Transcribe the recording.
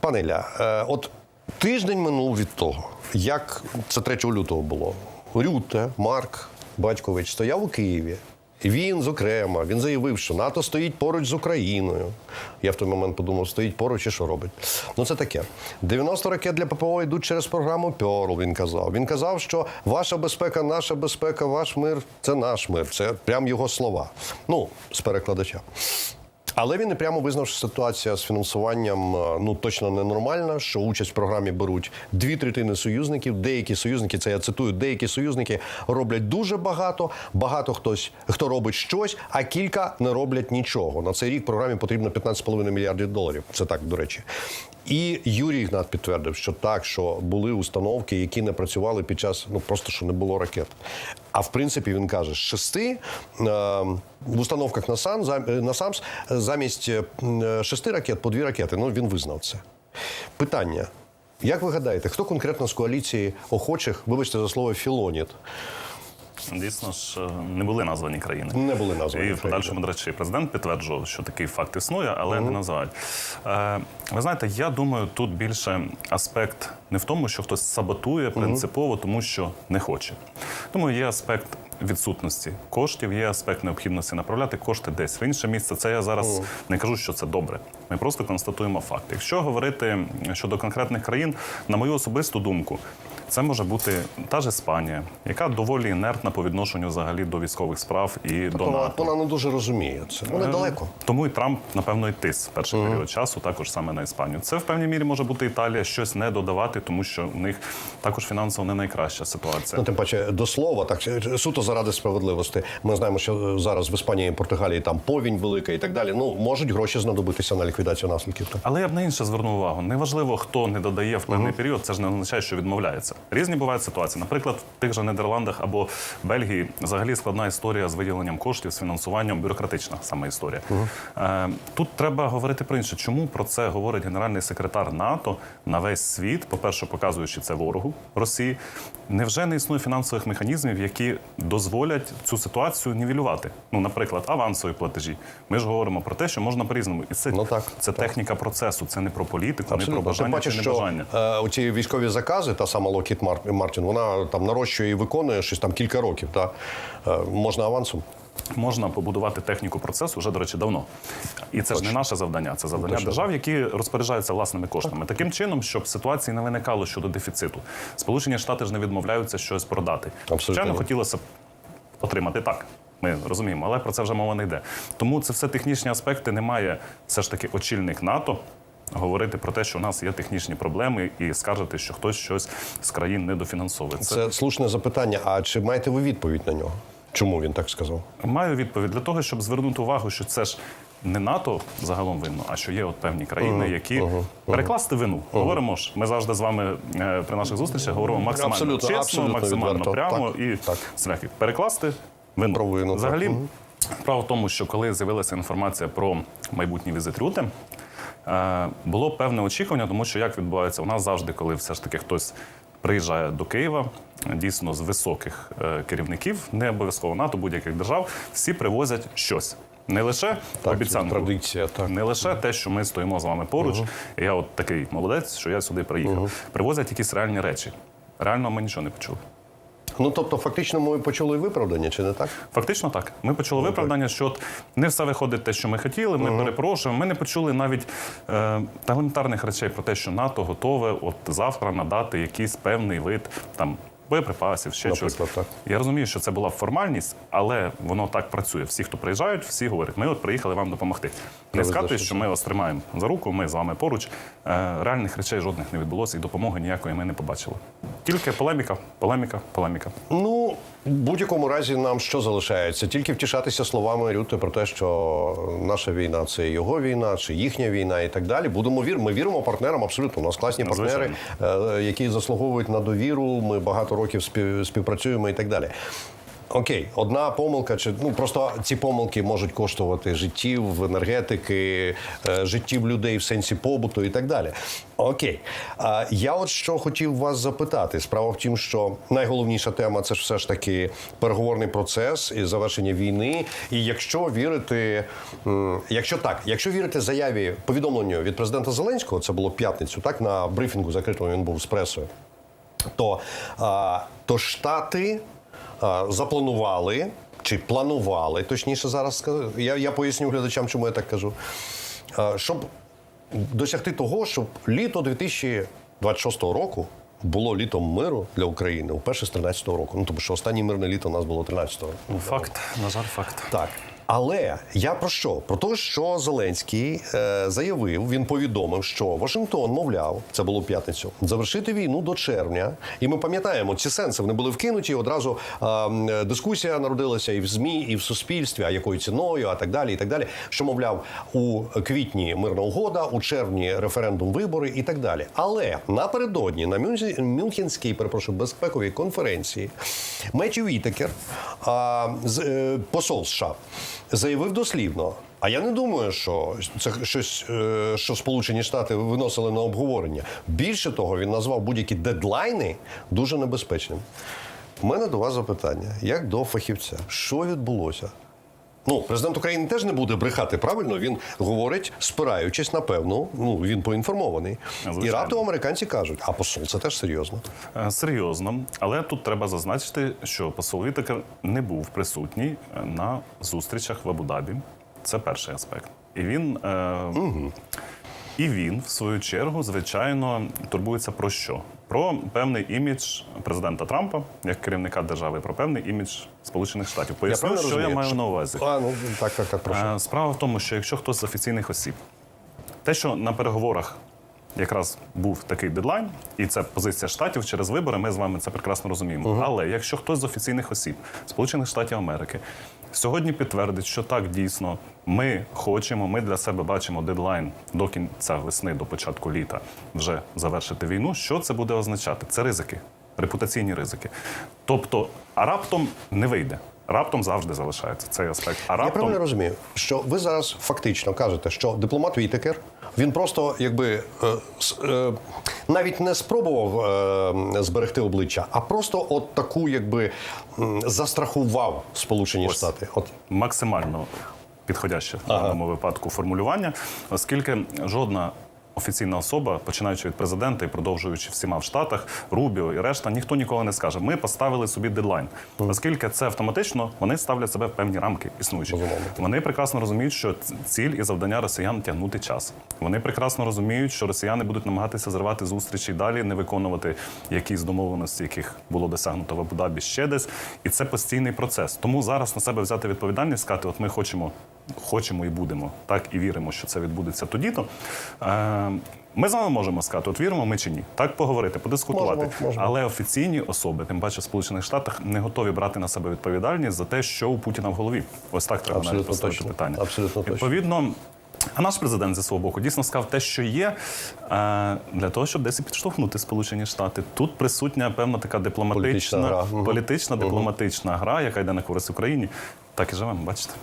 Пане Ілля, е, от тиждень минув від того, як це 3 лютого було. Рюте, Марк Батькович стояв у Києві. Він, зокрема, він заявив, що НАТО стоїть поруч з Україною. Я в той момент подумав, стоїть поруч і що робить. Ну це таке. 90 ракет для ППО йдуть через програму Пьорл, він казав. Він казав, що ваша безпека, наша безпека, ваш мир це наш мир. Це прям його слова. Ну, з перекладача. Але він і прямо визнав, що ситуація з фінансуванням е, ну точно ненормальна, що участь в програмі беруть дві третини союзників. Деякі союзники, це я цитую, деякі союзники роблять дуже багато. Багато хтось хто робить щось, а кілька не роблять нічого. На цей рік програмі потрібно 15,5 мільярдів доларів. Це так до речі. І Юрій Ігнат підтвердив, що так, що були установки, які не працювали під час, ну просто що не було ракет. А в принципі він каже, з шести е, в установках на САМ е, на САМС е, замість е, шести ракет по дві ракети. Ну він визнав це. Питання. Як ви гадаєте, хто конкретно з коаліції охочих, вибачте за слово, філоніт? Дійсно ж е, не були названі країни. Не були названі І в подальшому, до речі, президент підтверджував, що такий факт існує, але не називають. Е, ви знаєте, я думаю, тут більше аспект не в тому, що хтось саботує принципово, тому що не хоче. Думаю, є аспект відсутності коштів, є аспект необхідності направляти кошти десь в інше місце. Це я зараз не кажу, що це добре. Ми просто констатуємо факт. Якщо говорити щодо конкретних країн, на мою особисту думку. Це може бути та ж Іспанія, яка доволі інертна по відношенню взагалі до військових справ і до Вона, НАТО. вона не дуже розуміє це. Вони далеко. Тому і Трамп, напевно, і тис перший період часу, також саме на Іспанію. Це в певній мірі може бути Італія щось не додавати, тому що у них також фінансово не найкраща ситуація. Ну, тим паче до слова, так суто заради справедливості. Ми знаємо, що зараз в Іспанії і Португалії там повінь велика і так далі. Ну можуть гроші знадобитися на ліквідацію наслідків. Але я б на інше звернув увагу. Неважливо, хто не додає в певний період, це ж не означає, що відмовляється. Різні бувають ситуації. Наприклад, в тих же Нідерландах або Бельгії взагалі складна історія з виділенням коштів, з фінансуванням, бюрократична саме історія. Е, тут треба говорити про інше. Чому про це говорить генеральний секретар НАТО на весь світ? По-перше, показуючи це ворогу Росії. Невже не існує фінансових механізмів, які дозволять цю ситуацію нівелювати? Ну, наприклад, авансові платежі. Ми ж говоримо про те, що можна по-різному. І це, Ну, так, це техніка процесу, це не про політику, не про Абсолютно. Тим бажання паче, чи що небажання. е, оці військові закази, та сама Локіт Мартін, вона там нарощує і виконує щось там кілька років. Та е, можна авансом. Можна побудувати техніку процесу вже, до речі, давно. І це ж не наше завдання, це завдання Точно. держав, які розпоряджаються власними коштами. Таким чином, щоб ситуації не виникало щодо дефіциту. Сполучені Штати ж не відмовляються щось продати. Абсолютно Звичайно, хотілося б отримати так. Ми розуміємо, але про це вже мова не йде. Тому це все технічні аспекти. Немає все ж таки очільник НАТО. Говорити про те, що у нас є технічні проблеми, і скаржити, що хтось щось з країн недофінансовує. Це Це слушне запитання. А чи маєте ви відповідь на нього? Чому він так сказав? Маю відповідь для того, щоб звернути увагу, що це ж не НАТО загалом винно, а що є от певні країни, які перекласти вину. Говоримо ж, ми завжди з вами е, при наших зустрічах говоримо максимально Абсолютно, чесно, абсолютно максимально відверто. прямо Так, і так. всякі. перекласти вину. Про вину. Взагалі, справа в тому, що коли з'явилася інформація про майбутній візит Рюте, було певне очікування, тому що як відбувається у нас завжди, коли все ж таки хтось приїжджає до Києва, дійсно з високих е, керівників, не обов'язково НАТО, будь-яких держав, всі привозять щось. Не лише Так, обіцянку, традиція, так. не лише те, що ми стоїмо з вами поруч. І я от такий молодець, що я сюди приїхав. Привозять якісь реальні речі. Реально ми нічого не почули. Ну тобто, фактично, ми почули виправдання, чи не так? Фактично так. Ми почули виправдання, що от не все виходить те, що ми хотіли. Ми перепрошуємо. Ми не почули навіть е, елементарних речей про те, що НАТО готове от завтра надати якийсь певний вид там. Боєприпасів, ще щось. Так. Я розумію, що це була формальність, але воно так працює. Всі, хто приїжджають, всі говорять, ми от приїхали вам допомогти. Не що що ми вас тримаємо за руку, ми з вами поруч. Е, реальних речей жодних не відбулося, і допомоги ніякої ми не побачили. Тільки полеміка, полеміка, полеміка. Ну, в будь-якому разі нам що залишається? Тільки втішатися словами Рюти про те, що наша війна це його війна, чи їхня війна, і так далі. Будемо вір. Ми віримо партнерам. Абсолютно. У нас класні партнери, е, які заслуговують на довіру. Ми багато років спів- співпрацюємо і так далі. Окей, одна помилка, чи ну просто ці помилки можуть коштувати життів, енергетики, е, життів людей в сенсі побуту і так далі. Окей, я от що хотів вас запитати. Справа в тім, що найголовніша тема це ж все ж таки переговорний процес і завершення війни. І якщо вірити, якщо так, якщо вірити заяві повідомленню від президента Зеленського, це було п'ятницю, так на брифінгу закритому він був з пресою то, то Штати запланували чи планували, точніше зараз я, я поясню глядачам, чому я так кажу, щоб досягти того, щоб літо 2026 року було літом миру для України вперше з 13-го року. Ну тому що останнє мирне літо у нас було 13-го. Ну, факт, на жаль, факт. Так. Але я про що? Про те, що Зеленський е, заявив, він повідомив, що Вашингтон, мовляв, це було в п'ятницю, завершити війну до червня. І ми пам'ятаємо, ці сенси вони були вкинуті. Одразу е, дискусія народилася і в ЗМІ, і в суспільстві, а якою ціною, а так далі. І так далі. Що мовляв, у квітні мирна угода, у червні референдум, вибори і так далі. Але напередодні на Мюнхен- Мюнхенській, перепрошую, безпековій конференції Меттю Вітекер, е, посол США, заявив дослівно. А я не думаю, що це щось, е, що Сполучені Штати виносили на обговорення. Більше того, він назвав будь-які дедлайни дуже небезпечним. У мене до вас запитання, як до фахівця, що відбулося? Ну, президент України теж не буде брехати, правильно? Він говорить, спираючись на певну, ну він поінформований. І раптом американці кажуть, а посол це теж серйозно. Е, Серйозно, але тут треба зазначити, що посол Вітекер не був присутній е, на зустрічах в Абу-Дабі. Це перший аспект. І він, е, і він, в свою чергу, звичайно, турбується про що? Про певний імідж президента Трампа як керівника держави, про певний імідж Сполучених Штатів. Поясню, правильно що я розумію? маю на увазі. А, ну так, так, так, прошу. Е, Справа в тому, що якщо хтось з офіційних осіб, те, що на переговорах якраз був такий дедлайн, і це позиція штатів через вибори, ми з вами це прекрасно розуміємо. Але якщо хтось з офіційних осіб Сполучених Штатів Америки сьогодні підтвердить, що так дійсно ми хочемо, ми для себе бачимо дедлайн до кінця весни, до початку літа вже завершити війну, що це буде означати? Це ризики, репутаційні ризики. Тобто, а раптом не вийде. Раптом завжди залишається цей аспект. А Я раптом правильно розумію, що ви зараз фактично кажете, що дипломат Вітекер він просто якби е, е, навіть не спробував е, зберегти обличчя, а просто от таку, якби застрахував Сполучені Ось. Штати. От максимально підходяще в даному випадку формулювання, оскільки жодна. Офіційна особа, починаючи від президента і продовжуючи всіма в Штатах, Рубіо і решта, ніхто ніколи не скаже. Ми поставили собі дедлайн, оскільки це автоматично вони ставлять себе в певні рамки існуючі. Вони прекрасно розуміють, що ціль і завдання росіян тягнути час. Вони прекрасно розуміють, що росіяни будуть намагатися зривати зустрічі і далі, не виконувати якісь домовленості, яких було досягнуто в Абу-Дабі ще десь. І це постійний процес. Тому зараз на себе взяти відповідальність, сказати, от ми хочемо, хочемо і будемо, так і віримо, що це відбудеться тоді-то. Е, ми з вами можемо сказати, от віримо ми чи ні. Так поговорити, подискутувати. Можемо, можемо. Але офіційні особи, тим паче в Сполучених Штатах, не готові брати на себе відповідальність за те, що у Путіна в голові. Ось так треба Абсолютно навіть поставити точно. питання. Абсолютно точно. Відповідно. А наш президент зі свого боку дійсно сказав те, що є, е, для того, щоб десь підштовхнути Сполучені Штати. Тут присутня певна така дипломатична, Політична гра. Політична, дипломатична гра, яка йде на користь Україні. Так і живемо, бачите.